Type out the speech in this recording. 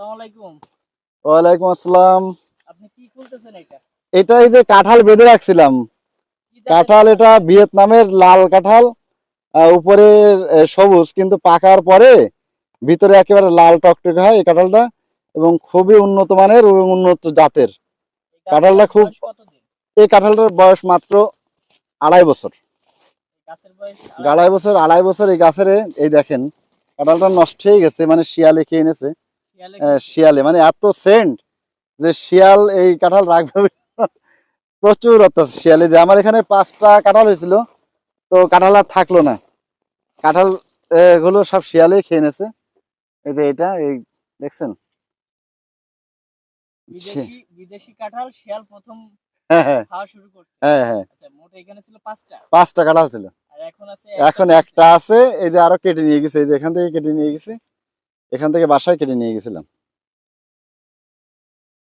আসসালামু আলাইকুম। ওয়ালাইকুম আসসালাম। আপনি কি খুলতেছেন এটা? এটাই যে কাঁঠাল বেঁধে রাখছিলাম। কাঁঠাল এটা ভিয়েতনামের লাল কাঁঠাল উপরে সবুজ কিন্তু পাকার পরে ভিতরে একেবারে লাল টকটকে হয় এই কাঁঠালটা এবং খুবই উন্নত মানের এবং উন্নত জাতের। কাঁঠালটা খুব- এই কাঁঠালটার বয়স মাত্র আড়াই বছর। এই আড়াই বছর আড়াই বছর এই গাছের এই দেখেন কাঁঠালটা নষ্ট হয়ে গেছে মানে শিয়ালে খেয়ে এনেছে শিয়ালে মানে এত সেন্ট যে শিয়াল এই কাঁঠাল রাখবে প্রচুর অত্যাচার। শিয়ালে যে আমার এখানে পাঁচটা কাঁঠাল হয়েছিল তো কাঁঠাল আর থাকল না। কাঁঠালগুলো সব শিয়ালে খেয়ে নেছে এই যে এটা এই দেখছেন? বিদেশি বিদেশি কাঁঠাল শিয়াল প্রথম হ্যাঁ হ্যাঁ। হ্যাঁ হ্যাঁ। আচ্ছা পাঁচটা। কাঁঠাল ছিল। এখন একটা আছে এই যে আরও কেটে নিয়ে গেছে এই যে এখান থেকে কেটে নিয়ে গেছি। এখান থেকে বাসায় কেটে নিয়ে গেছিলাম।